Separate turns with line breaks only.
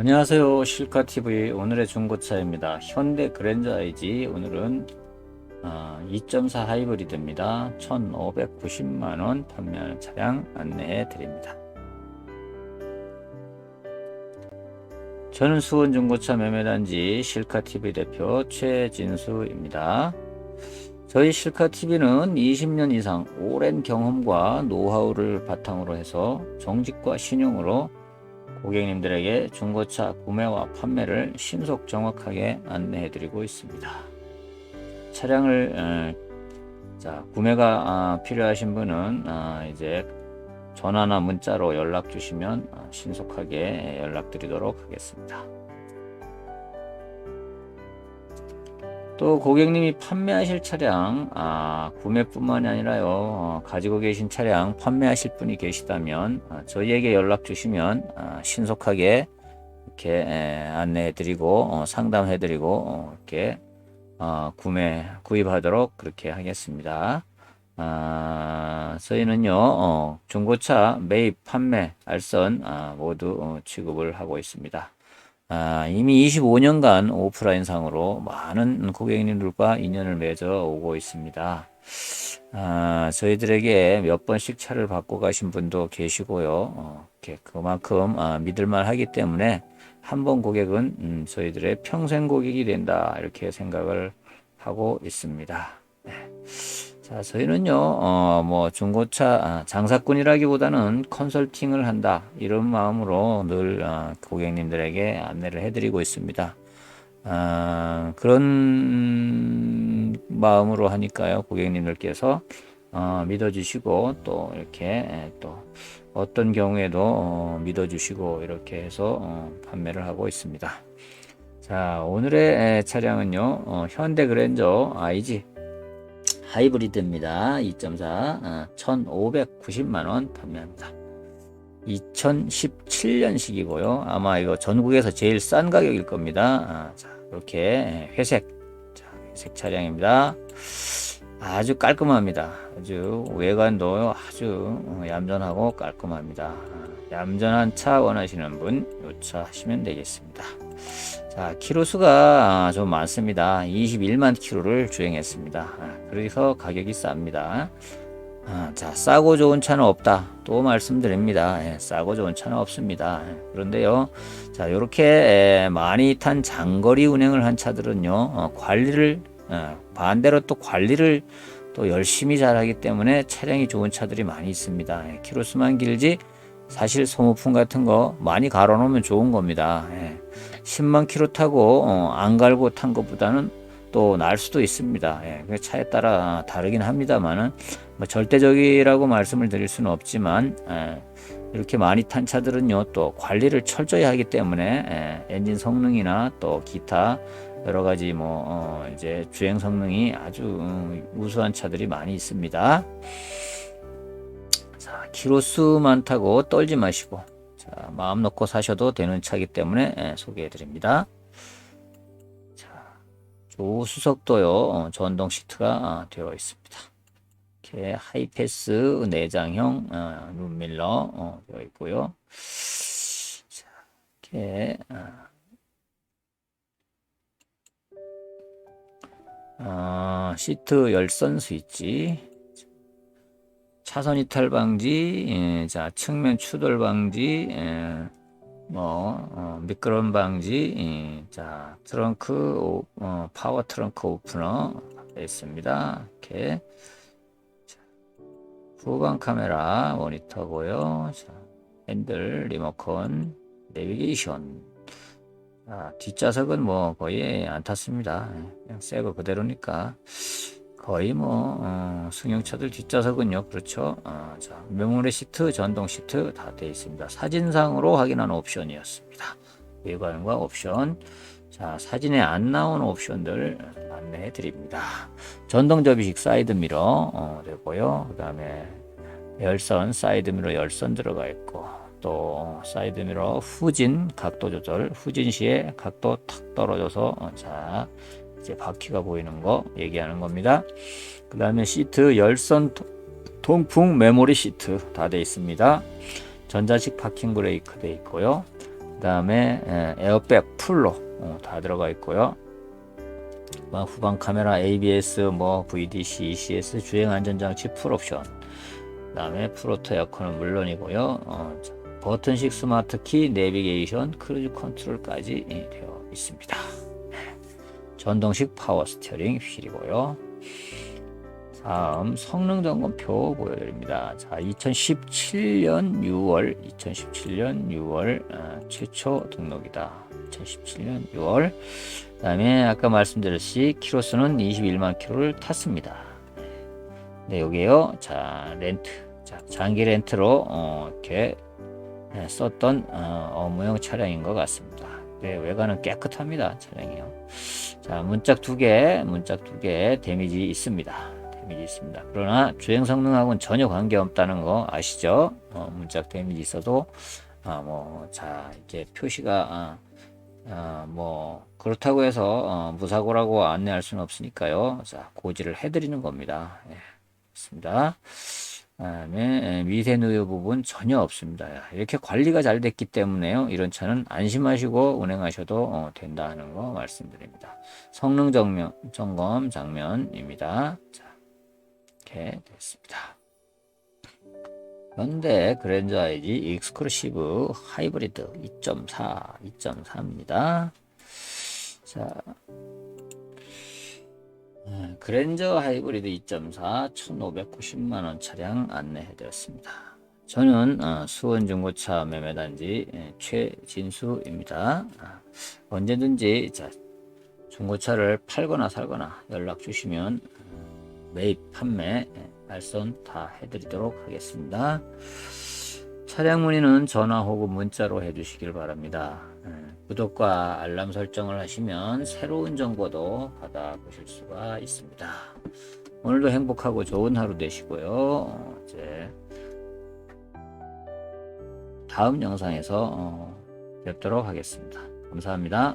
안녕하세요. 실카TV 오늘의 중고차입니다. 현대 그랜저 IG 오늘은 2.4 하이브리드입니다. 1590만원 판매하는 차량 안내해 드립니다. 저는 수원 중고차 매매단지 실카TV 대표 최진수입니다. 저희 실카TV는 20년 이상 오랜 경험과 노하우를 바탕으로 해서 정직과 신용으로 고객님들에게 중고차 구매와 판매를 신속 정확하게 안내해 드리고 있습니다. 차량을 어, 자, 구매가 아, 필요하신 분은 아, 이제 전화나 문자로 연락 주시면 아, 신속하게 연락 드리도록 하겠습니다. 또 고객님이 판매하실 차량 아, 구매뿐만이 아니라요 어, 가지고 계신 차량 판매하실 분이 계시다면 아, 저희에게 연락 주시면 아, 신속하게 이렇게 에, 안내해드리고 어, 상담해드리고 어, 이렇게 어, 구매 구입하도록 그렇게 하겠습니다. 아, 저희는요 어, 중고차 매입 판매 알선 아, 모두 어, 취급을 하고 있습니다. 아, 이미 25년간 오프라인 상으로 많은 고객님들과 인연을 맺어 오고 있습니다. 아, 저희들에게 몇 번씩 차를 받고 가신 분도 계시고요. 어, 그만큼 아, 믿을만 하기 때문에 한 번 고객은 음, 저희들의 평생 고객이 된다 이렇게 생각을 하고 있습니다. 네. 자, 저희는요, 어, 뭐, 중고차 아, 장사꾼이라기보다는 컨설팅을 한다. 이런 마음으로 늘 어, 고객님들에게 안내를 해드리고 있습니다. 아, 그런 마음으로 하니까요, 고객님들께서 어, 믿어주시고 또 이렇게 에, 또 어떤 경우에도 어, 믿어주시고 이렇게 해서 어, 판매를 하고 있습니다. 자, 오늘의 차량은요, 어, 현대 그랜저 IG 하이브리드입니다. 2.4 어, 1,590만원 판매합니다. 2017년식이고요. 아마 이거 전국에서 제일 싼 가격일 겁니다. 아, 자, 이렇게 회색 자, 회색 차량입니다. 아주 깔끔합니다. 아주 외관도 아주 어, 얌전하고 깔끔합니다. 아, 얌전한 차 원하시는 분 요차 하시면 되겠습니다. 자, 키로수가 좀 많습니다. 21만 키로를 주행했습니다. 아, 그래서 가격이 쌉니다. 아, 자, 싸고 좋은 차는 없다. 또 말씀드립니다. 예, 싸고 좋은 차는 없습니다. 예, 그런데요, 자, 이렇게 많이 탄 장거리 운행을 한 차들은요, 어, 관리를, 어, 반대로 또 관리를 또 열심히 잘하기 때문에 차량이 좋은 차들이 많이 있습니다. 예, 키로수만 길지, 사실 소모품 같은 거 많이 갈아놓으면 좋은 겁니다. 예. 10만 킬로 타고 어, 안 갈고 탄 것보다는 또 날 수도 있습니다. 예. 그 차에 따라 다르긴 합니다만은 뭐 절대적이라고 말씀을 드릴 수는 없지만 예. 이렇게 많이 탄 차들은요 또 관리를 철저히 하기 때문에 예. 엔진 성능이나 또 기타 여러 가지 뭐 어, 이제 주행 성능이 아주 음, 우수한 차들이 많이 있습니다. 자, 키로수만 타고 떨지 마시고 자, 마음 놓고 사셔도 되는 차이기 때문에 예, 소개해 드립니다. 자, 조수석도요, 어, 전동 시트가 아, 되어 있습니다. 이렇게 하이패스 내장형 어, 룸밀러 어, 되어 있고요. 자, 이렇게 아, 아, 시트 열선 스위치 차선 이탈 방지, 예, 자 측면 추돌 방지, 예, 뭐 어, 미끄럼 방지, 예, 자 트렁크 오, 어, 파워 트렁크 오프너 있습니다. 이렇게 자, 후방 카메라 모니터고요. 자, 핸들 리모컨 내비게이션. 자, 뒷좌석은 뭐 거의 안 탔습니다. 예, 그냥 새거 그대로니까. 거의 뭐 어, 승용차들 뒷좌석은요. 그렇죠? 어, 자 메모리 시트 전동 시트 다 되어 있습니다. 사진상으로 확인하는 옵션이었습니다. 외관과 옵션. 자 사진에 안 나온 옵션들 안내해 드립니다. 전동 접이식 사이드 미러 어, 되고요. 그 다음에 열선 사이드 미러 열선 들어가 있고 또 사이드 미러 후진 각도 조절 후진 시에 각도 탁 떨어져서 어, 자 이제 바퀴가 보이는 거 얘기하는 겁니다. 그 다음에 시트 열선 통풍 메모리 시트 다 되어 있습니다. 전자식 파킹 브레이크 되어 있고요. 그 다음에 에어백 풀로 어, 다 들어가 있고요. 뭐 후방 카메라 ABS, 뭐 VDC, ECS, 주행 안전장치 풀 옵션. 그 다음에 프로토 에어컨은 물론이고요. 어, 자, 버튼식 스마트 키, 내비게이션, 크루즈 컨트롤까지 예, 되어 있습니다. 전동식 파워 스티어링 휠이고요. 다음 성능 점검표 보여드립니다. 자, 2017년 6월, 2017년 6월 어, 최초 등록이다. 2017년 6월. 그다음에 아까 말씀드렸듯이 키로수는 21만 킬로를 탔습니다. 네, 여기에요. 자, 렌트. 자, 장기 렌트로 어, 이렇게 네, 썼던 어, 업무용 차량인 것 같습니다. 네, 외관은 깨끗합니다. 차량이요. 자, 문짝 두 개, 문짝 두 개 데미지 있습니다. 데미지 있습니다. 그러나 주행 성능하고는 전혀 관계 없다는 거 아시죠? 어, 문짝 데미지 있어도 아, 뭐, 자, 이제 표시가 아, 아, 뭐 그렇다고 해서 어, 무사고라고 안내할 수는 없으니까요. 자, 고지를 해드리는 겁니다. 예, 있습니다. 그다음에 미세 누유 부분 전혀 없습니다. 이렇게 관리가 잘 됐기 때문에요. 이런 차는 안심하시고 운행하셔도 어, 된다는 거 말씀드립니다. 성능 정면, 점검 장면입니다. 자, 이렇게 됐습니다. 현대 그랜저 IG 익스크루시브 하이브리드 2.4, 2.4입니다. 자, 음, 그랜저 하이브리드 2.4 1,590만원 차량 안내해드렸습니다. 저는 어, 수원중고차 매매단지 예, 최진수입니다. 아, 언제든지 자, 중고차를 팔거나 살거나 연락 주시면 어, 매입, 판매, 예, 발송 다 해드리도록 하겠습니다. 차량 문의는 전화 혹은 문자로 해주시길 바랍니다. 예, 구독과 알람 설정을 하시면 새로운 정보도 받아보실 수가 있습니다. 오늘도 행복하고 좋은 하루 되시고요. 어, 이제 다음 영상에서 어, 뵙도록 하겠습니다. 감사합니다.